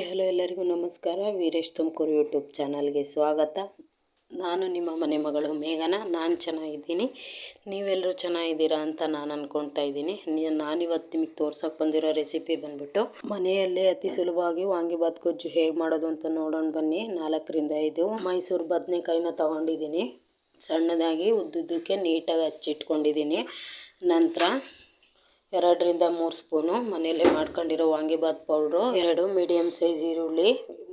Hi, hello ಎಲ್ಲರಿಗೂ ನಮಸ್ಕಾರ. Veeresh Tumakuru YouTube ಚಾನಲ್ಗೆ ಸ್ವಾಗತ. ನಾನು ನಿಮ್ಮ ಮನೆ ಮಗಳು ಮೇಘನ. ನಾನು ಚೆನ್ನಾಗಿದ್ದೀನಿ. ನೀವೆಲ್ಲರೂ ಚೆನ್ನಾಗಿದ್ದೀರಾ ಅಂತ ನಾನು ಅಂದ್ಕೊಳ್ತಾ ಇದ್ದೀನಿ. ನಾನಿವತ್ತು ನಿಮಗೆ ತೋರ್ಸೋಕೆ ಬಂದಿರೋ ರೆಸಿಪಿ ಬಂದ್ಬಿಟ್ಟು ಮನೆಯಲ್ಲೇ ಅತಿ ಸುಲಭವಾಗಿ ವಾಂಗಿಬಾತ್ ಗೊಜ್ಜು ಹೇಗೆ ಮಾಡೋದು ಅಂತ ನೋಡೋಣ ಬನ್ನಿ. ನಾಲ್ಕರಿಂದ ಐದು. ಮೈಸೂರು ಬದನೆಕಾಯಿನ ತೊಗೊಂಡಿದ್ದೀನಿ. ಸಣ್ಣದಾಗಿ ಉದ್ದುದ್ದಕ್ಕೆ ನೀಟಾಗಿ ಹಚ್ಚಿಟ್ಕೊಂಡಿದ್ದೀನಿ. ನಂತರ ಎರಡರಿಂದ ಮೂರು ಸ್ಪೂನು ಮನೆಯಲ್ಲೇ ಮಾಡ್ಕೊಂಡಿರೋ ವಾಂಗಿಬಾತ್ ಪೌಡ್ರು, ಎರಡು ಮೀಡಿಯಮ್ ಸೈಜ್ ಈರುಳ್ಳಿ,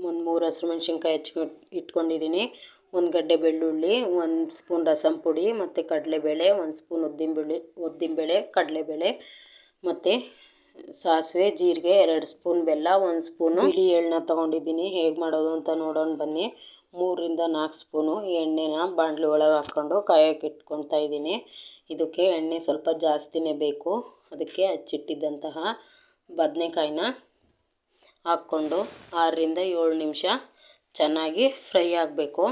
ಒಂದು ಮೂರು ಹಸಿರು ಮೆಣಸಿನ್ಕಾಯಿ ಹೆಚ್ಚಿ ಇಟ್ಕೊಂಡಿದ್ದೀನಿ, ಒಂದು ಗಡ್ಡೆ ಬೆಳ್ಳುಳ್ಳಿ, ಒಂದು ಸ್ಪೂನ್ ರಸಂ ಪುಡಿ ಮತ್ತು ಕಡಲೆಬೇಳೆ, ಒಂದು ಸ್ಪೂನ್ ಉದ್ದಿನಬೇಳೆ ಉದ್ದಿನಬೇಳೆ, ಕಡಲೆಬೇಳೆ ಮತ್ತು ಸಾಸಿವೆ, ಜೀರಿಗೆ, ಎರಡು ಸ್ಪೂನ್ ಬೆಲ್ಲ, ಒಂದು ಸ್ಪೂನು ಬಿಳಿ ಎಳ್ಳನ್ನ ತೊಗೊಂಡಿದ್ದೀನಿ. ಹೇಗೆ ಮಾಡೋದು ಅಂತ ನೋಡೋಣ ಬನ್ನಿ. ಮೂರರಿಂದ ನಾಲ್ಕು ಸ್ಪೂನು ಎಣ್ಣೆನ ಬಾಣಲಿ ಒಳಗೆ ಹಾಕ್ಕೊಂಡು ಕಾಯೋಕೆ ಇಟ್ಕೊತಾ ಇದ್ದೀನಿ. ಇದಕ್ಕೆ ಎಣ್ಣೆ ಸ್ವಲ್ಪ ಜಾಸ್ತಿನೇ ಬೇಕು. ಅದಕ್ಕೆ ಹಚ್ಚಿಟ್ಟಿದ್ದಂತಹ ಬದನೆಕಾಯಿನ ಹಾಕ್ಕೊಂಡು ಆರರಿಂದ ಏಳು ನಿಮಿಷ ಚೆನ್ನಾಗಿ ಫ್ರೈ ಆಗಬೇಕು.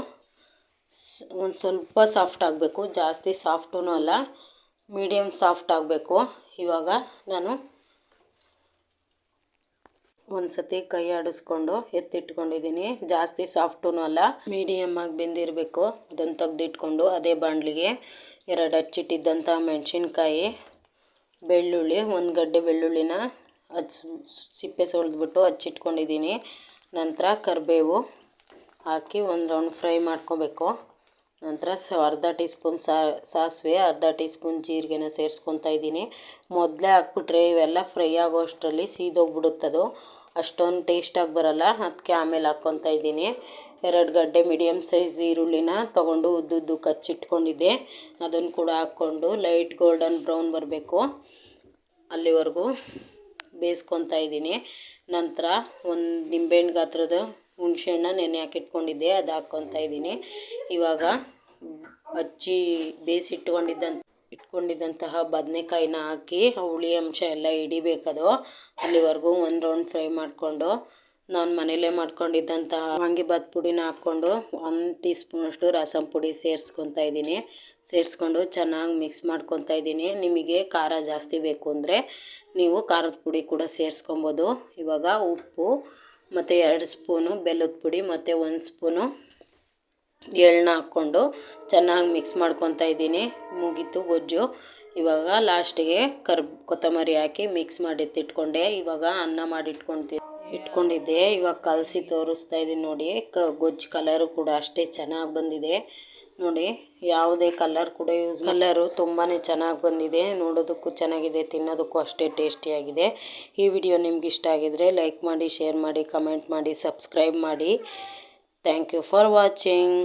ಒಂದು ಸ್ವಲ್ಪ ಸಾಫ್ಟ್ ಆಗಬೇಕು. ಜಾಸ್ತಿ ಸಾಫ್ಟೂ ಅಲ್ಲ ಮೀಡಿಯಮ್ ಸಾಫ್ಟ್ ಆಗಬೇಕು. ಇವಾಗ ನಾನು ಒಂದು ಸತಿ ಕೈ ಆಡಿಸ್ಕೊಂಡು ಎತ್ತಿಟ್ಕೊಂಡಿದ್ದೀನಿ. ಜಾಸ್ತಿ ಸಾಫ್ಟೂ ಅಲ್ಲ ಮೀಡಿಯಮ್ಮಾಗಿ ಬೆಂದಿರಬೇಕು. ಅದನ್ನು ತೆಗೆದಿಟ್ಕೊಂಡು ಅದೇ ಬಾಣಲಿಗೆ ಎರಡು ಹಚ್ಚಿಟ್ಟಿದ್ದಂಥ ಮೆಣಸಿನ್ಕಾಯಿ, ಬೆಳ್ಳುಳ್ಳಿ, ಒಂದು ಗಡ್ಡೆ ಬೆಳ್ಳುಳ್ಳಿನ ಹಚ್ ಸಿಪ್ಪೆ ಸುಳಿದ್ಬಿಟ್ಟು ಹಚ್ಚಿಟ್ಕೊಂಡಿದ್ದೀನಿ. ನಂತರ ಕರಿಬೇವು ಹಾಕಿ ಒಂದು ರೌಂಡ್ ಫ್ರೈ ಮಾಡ್ಕೋಬೇಕು. ನಂತರ ಸ ಅರ್ಧ ಟೀ ಸ್ಪೂನ್ ಸಾಸಿವೆ, ಅರ್ಧ ಟೀ ಸ್ಪೂನ್ ಜೀರಿಗೆನ ಸೇರಿಸ್ಕೊತಾ ಇದ್ದೀನಿ. ಮೊದಲೇ ಹಾಕ್ಬಿಟ್ರೆ ಇವೆಲ್ಲ ಫ್ರೈ ಆಗೋ ಅಷ್ಟರಲ್ಲಿ ಸೀದೋಗ್ಬಿಡುತ್ತದು ಅಷ್ಟೊಂದು ಟೇಸ್ಟಾಗಿ ಬರೋಲ್ಲ ಅದಕ್ಕೆ ಆಮೇಲೆ ಹಾಕ್ಕೊತಾ ಇದ್ದೀನಿ. ಎರಡು ಗಡ್ಡೆ ಮೀಡಿಯಮ್ ಸೈಜ್ ಈರುಳ್ಳಿನ ತೊಗೊಂಡು ಉದ್ದುದ್ದು ಕಚ್ಚಿಟ್ಕೊಂಡಿದ್ದೆ. ಅದನ್ನು ಕೂಡ ಹಾಕ್ಕೊಂಡು ಲೈಟ್ ಗೋಲ್ಡನ್ ಬ್ರೌನ್ ಬರಬೇಕು ಅಲ್ಲಿವರೆಗೂ ಬೇಯಿಸ್ಕೊತಾ ಇದ್ದೀನಿ. ನಂತರ ಒಂದು ನಿಂಬೆಹಣ್ಣು ಗಾತ್ರದ ಹುಣಸೆಹಣ್ಣ ನೆನೆ ಹಾಕಿಟ್ಕೊಂಡಿದ್ದೆ, ಅದು ಹಾಕ್ಕೊತಾ ಇದ್ದೀನಿ. ಇವಾಗ ಹಚ್ಚಿ ಬೇಯಿಸಿಟ್ಕೊಂಡಿದ್ದಂಥ ಇಟ್ಕೊಂಡಿದ್ದಂತಹ ಬದನೆಕಾಯಿನ ಹಾಕಿ ಹುಳಿ ಅಂಶ ಎಲ್ಲ ಹಿಡಿಬೇಕದು. ಅಲ್ಲಿವರೆಗೂ ಒಂದು ರೌಂಡ್ ಫ್ರೈ ಮಾಡಿಕೊಂಡು, ನಾನು ಮನೇಲೇ ಮಾಡ್ಕೊಂಡಿದ್ದಂತಹ ವಾಂಗಿಬಾತ್ ಪುಡಿನ ಹಾಕ್ಕೊಂಡು, ಒಂದು ಟೀ ಸ್ಪೂನಷ್ಟು ರಸಂ ಪುಡಿ ಸೇರಿಸ್ಕೊತಾ ಇದ್ದೀನಿ. ಸೇರಿಸ್ಕೊಂಡು ಚೆನ್ನಾಗಿ ಮಿಕ್ಸ್ ಮಾಡ್ಕೊತಾ ಇದ್ದೀನಿ. ನಿಮಗೆ ಖಾರ ಜಾಸ್ತಿ ಬೇಕು ಅಂದರೆ, ನೀವು ಖಾರದ ಪುಡಿ ಕೂಡ ಸೇರಿಸ್ಕೊಬೋದು. ಇವಾಗ ಉಪ್ಪು ಮತ್ತು ಎರಡು ಸ್ಪೂನು ಬೆಲ್ಲದ ಪುಡಿ ಮತ್ತು ಒಂದು ಸ್ಪೂನು ಎಳ್ಳನ್ನ ಹಾಕ್ಕೊಂಡು ಚೆನ್ನಾಗಿ ಮಿಕ್ಸ್ ಮಾಡ್ಕೊತಾ ಇದ್ದೀನಿ. ಮುಗೀತು ಗೊಜ್ಜು. ಇವಾಗ ಲಾಸ್ಟಿಗೆ ಕರ್ ಕೊತ್ತಂಬರಿ ಹಾಕಿ ಮಿಕ್ಸ್ ಮಾಡಿ ಇಟ್ಕೊಂಡೆ ಇವಾಗ ಅನ್ನ ಮಾಡಿ ಇಟ್ಕೊಳ್ತೀನಿ ಇಟ್ಕೊಂಡಿದ್ದೆ. ಇವಾಗ ಕಲಸಿ ತೋರಿಸ್ತಾ ಇದ್ದೀನಿ ನೋಡಿ. ಕ, ಗೊಜ್ಜು ಕಲರು ಕೂಡ ಅಷ್ಟೇ ಚೆನ್ನಾಗಿ ಬಂದಿದೆ. ನೋಡಿ, ಯಾವುದೇ ಕಲರ್ ಕೂಡ ಯೂಸ್ ಕಲ್ಲರು ತುಂಬಾ ಚೆನ್ನಾಗಿ ಬಂದಿದೆ. ನೋಡೋದಕ್ಕೂ ಚೆನ್ನಾಗಿದೆ, ತಿನ್ನೋದಕ್ಕೂ ಅಷ್ಟೇ ಟೇಸ್ಟಿಯಾಗಿದೆ ಈ ವಿಡಿಯೋ ನಿಮ್ಗೆ ಇಷ್ಟ ಆಗಿದರೆ ಲೈಕ್ ಮಾಡಿ ಶೇರ್ ಮಾಡಿ ಕಮೆಂಟ್ ಮಾಡಿ ಸಬ್ಸ್ಕ್ರೈಬ್ ಮಾಡಿ. Thank you for watching